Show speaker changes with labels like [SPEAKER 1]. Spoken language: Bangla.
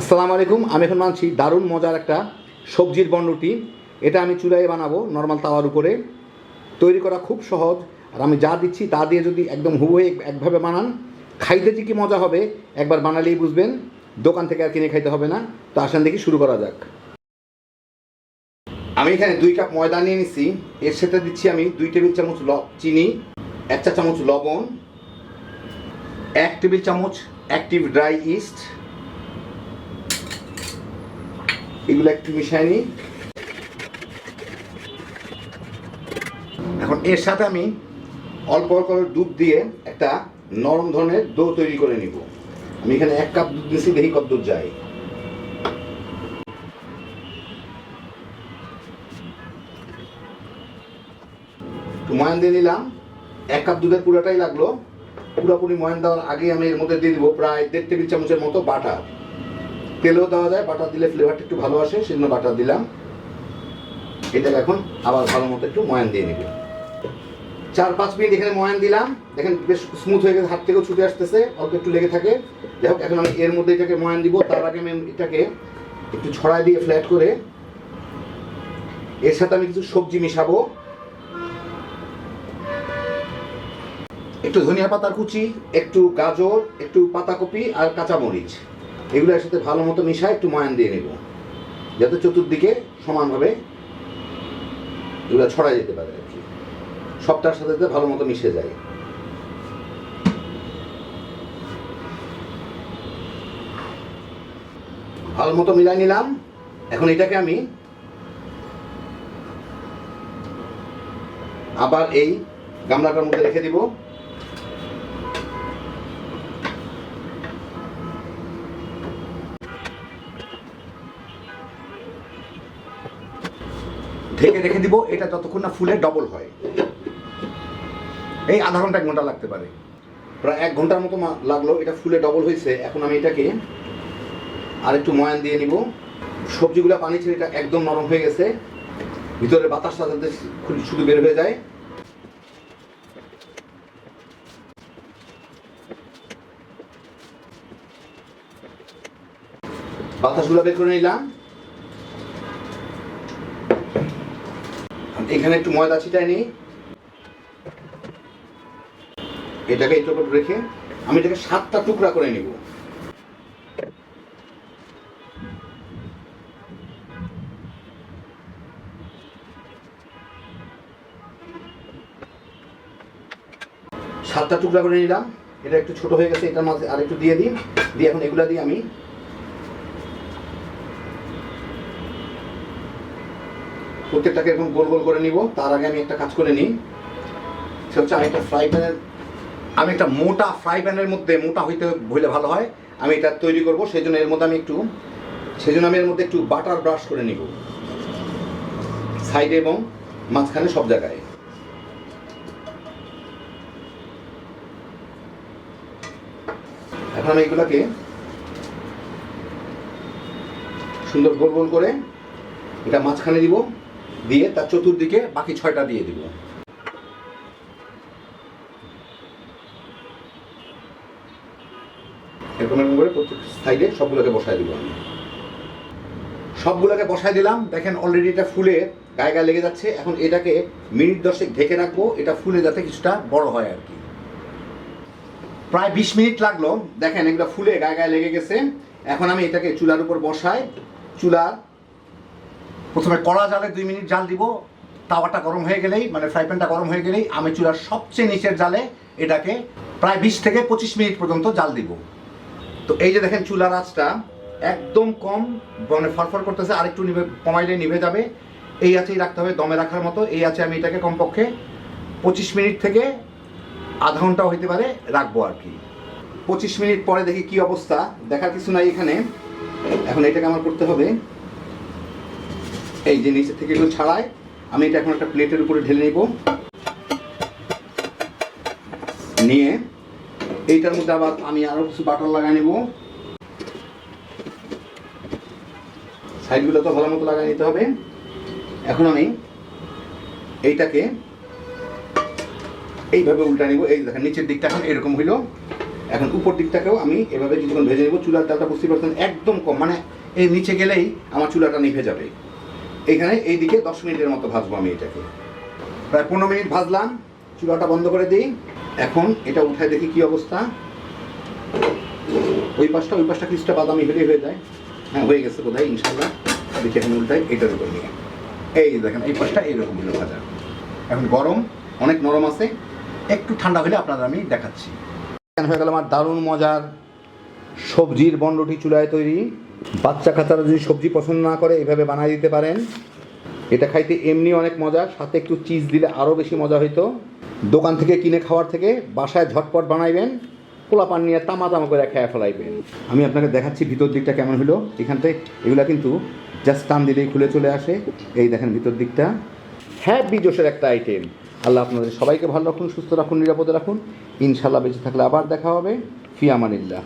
[SPEAKER 1] আসসালামু আলাইকুম। আমি এখন মানছি দারুণ মজার একটা সবজির বনরুটি এটা আমি চুলায় বানাবো নর্মাল তাওয়ার উপরে। তৈরি করা খুব সহজ। আর আমি যা দিচ্ছি তা দিয়ে যদি একদম হুবহু একভাবে বানান, খাইতে যে কি মজা হবে, একবার বানালেই বুঝবেন। দোকান থেকে আর কিনে খাইতে হবে না। তো আসান দেখি শুরু করা যাক। আমি এখানে দুই কাপ ময়দা নিয়ে নিচ্ছি এর সাথে দিচ্ছি আমি দুই টেবিল চামচ ল চিনি, এক চা চামচ লবণ, এক টেবিল চামচ অ্যাক্টিভ ড্রাই ইস্ট এগুলো একটু মিশাই নিই। এখন এর সাথে আমি অল্প অল্প দুধ দিয়ে একটা নরম ধরনের দো তৈরি করে নিব। আমি এখানে এক কাপ দুধ দিয়েছি দেখি কত দুধ যায়। ময়ান দিয়ে নিলাম। এক কাপ দুধের পুরোটাই লাগল। পুরোপুরি ময়ান দেওয়ার আগে আমি এর মধ্যে দিয়ে দিব প্রায় দেড় টেবিল চামচের মতো বাটার। তেলও দেওয়া যায়, বাটার দিলে ফ্লেভারটা একটু ভালো আসে, সেজন্য বাটার দিলাম। এটাকে এখন আবার ভালো মতো একটু ময়ান দিয়ে নিব। চার পাঁচ মিনিট এখানে ময়ান দিলাম। দেখেন বেশ স্মুথ হয়ে গেছে, হাত থেকেও ছুটে আসতেছে, অল্প একটু লেগে থাকে। যাই হোক, এখন আমি এর মধ্যে এটাকে ময়ান দিব। তার আগে আমি এটাকে একটু ছড়াই দিয়ে ফ্ল্যাট করে এর সাথে আমি কিছু সবজি মিশাবো। একটু ধনিয়া পাতার কুচি, একটু গাজর, একটু পাতাকপি আর কাঁচামরিচ। এগুলো একসাথে ভালো মতো মিশায় একটু ময়ান দিয়ে নেব। যাতে চতুর্দিকে সমানভাবে এগুলো ছড়াই যেতে পারে আর কি। সবটার সাথে যাতে ভালো মতো মিশে যায়। ভালো মতো মিলাই নিলাম। এখন এটাকে আমি আবার এই গামলাটার মধ্যে রেখে দিব। ঢেকে রেখে দিব, এটা যতক্ষণ না ফুলে ডবল হয়। এই আধা ঘণ্টা, এক ঘণ্টা লাগতে পারে। প্রায় এক ঘণ্টার মতো লাগল, এটা ফুলে ডবল হয়েছে। এখন আমি এটাকে আর একটু ময়ান দিয়ে নিব। সবজিগুলো পানি ছেড়ে এটা একদম নরম হয়ে গেছে। ভিতরে বাতাসটা খুব শুধু বের হয়ে যায়। বাতাসগুলো বের করে নিলাম। এখানে একটু ময়দা ছিটাই নিই। এটাকে উপর রেখে আমি এটাকে সাতটা টুকরা করে নিব। সাতটা টুকরা করে নিলাম। এটা একটু ছোট হয়ে গেছে, এটার মাঝে আর একটু দিয়ে দিই। দিয়ে এখন এগুলা দিয়ে আমি প্রত্যেকটাকে এরকম গোল গোল করে নিব, তার আগে আমি একটা কাজ করে নিই। সে হচ্ছে আমি একটা ফ্রাই প্যানের আমি একটা মোটা ফ্রাই প্যানের মধ্যে, মোটা হইতে হইলে ভালো হয়। আমি এটা তৈরি করব সেই জন্য এর মধ্যে আমি একটু সেই জন্য আমি এর মধ্যে একটু বাটার ব্রাশ করে নিব। সাইডে এবং মাঝখানে সব জায়গায়। এখন আমি এগুলাকে সুন্দর গোল গোল করে এটা মাঝখানে দিব। দিয়ে তার চতুর্দিকে বাকি ছয়টা দিয়ে দিব এরকম এরকম করে প্রত্যেক সাইডে সবগুলোকে বসায় দিব আমি সবগুলোকে বসায় দিলাম। দেখেন অলরেডি এটা ফুলে গায়ে গায়ে লেগে যাচ্ছে। এখন এটাকে মিনিট দশেক ঢেকে রাখব। এটা ফুলে যাতে কিছুটা বড় হয় আর কি। প্রায় বিশ মিনিট লাগল। দেখেন এগুলো ফুলে গায়ে গায়ে লেগে গেছে। এখন আমি এটাকে চুলার উপর বসাই। চুলার প্রথমে কড়া জালে দুই মিনিট জাল দিব। তাওয়াটা গরম হয়ে গেলেই মানে ফ্রাই প্যানটা গরম হয়ে গেলেই আমি চুলার সবচেয়ে নিচের জালে এটাকে প্রায় বিশ থেকে পঁচিশ মিনিট পর্যন্ত জাল দিব। তো এই যে দেখেন চুলার আঁচটা একদম কম মানে ফরফর করতেছে, আরেকটু নিভে কমাইলে নিভে যাবে। এই আছেই রাখতে হবে দমে রাখার মতো। এই আছে আমি এটাকে কমপক্ষে পঁচিশ মিনিট থেকে আধা ঘন্টাও হইতে পারে রাখব আর কি। পঁচিশ মিনিট পরে দেখি কি অবস্থা। দেখার কিছু নাই এখানে। এখন এটাকে আমার করতে হবে। এই যে নিচে থেকে এগুলো ছাড়ায় আমি এটা এখন একটা প্লেটের উপরে ঢেলে নিব। নিয়ে এইটার মধ্যে আবার আমি আরও কিছু বাটার লাগাই নেব। সাইডগুলো তো ভালো মতো লাগাই নিতে হবে। এখন আমি এইটাকে এইভাবে উল্টা নিব। এই দেখেন, নিচের দিকটা এখন এরকম হইল। এখন উপর দিকটাকেও আমি এভাবে কিছুক্ষণ ভেজে নেব। চুলার জালটা বুঝতে পারছেন, একদম কম। মানে এই নিচে গেলেই আমার চুলাটা নিভে যাবে। এখানে এই দিকে দশ মিনিটের মতো ভাজবো আমি এটাকে। প্রায় পনেরো মিনিট ভাজলাম, চুলাটা বন্ধ করে দিই। এখন এটা উঠায় দেখি কি অবস্থা। ওই পাশটা ওই পাশটা কিছুটা বাদামি হলেই হয়ে যায়। হ্যাঁ হয়ে গেছে বোধহয় ইনশাল্লাহ দেখি এখন উল্টাই, এটার উপর নিয়ে। এই দেখেন, এই পাশটা এইরকম হলো ভাজা। এখন গরম, অনেক নরম আছে। একটু ঠান্ডা হলে আপনাদের আমি দেখাচ্ছি। হয়ে গেল আমার দারুণ মজার সবজির বনরুটি চুলায় তৈরি। বাচ্চা কাচ্চারা যদি সবজি পছন্দ না করে, এভাবে বানিয়ে দিতে পারেন। এটা খাইতে এমনি অনেক মজা, সাথে একটু চিজ দিলে আরও বেশি মজা হইতো। দোকান থেকে কিনে খাওয়ার থেকে বাসায় ঝটপট বানাইবেন পোলা পান নিয়ে তামা তামা করে খেয়ে ফেলাইবেন। আমি আপনাকে দেখাচ্ছি ভিতর দিকটা কেমন হলো এখান থেকে এগুলা কিন্তু জাস্ট টান দিলেই খুলে চলে আসে। এই দেখেন ভিতর দিকটা। হ্যাপি জোশের একটা আইটেম আল্লাহ আপনাদের সবাইকে ভালো রাখুন, সুস্থ রাখুন, নিরাপদে রাখুন। ইনশাল্লাহ বেঁচে থাকলে আবার দেখা হবে। ফি আমানিল্লাহ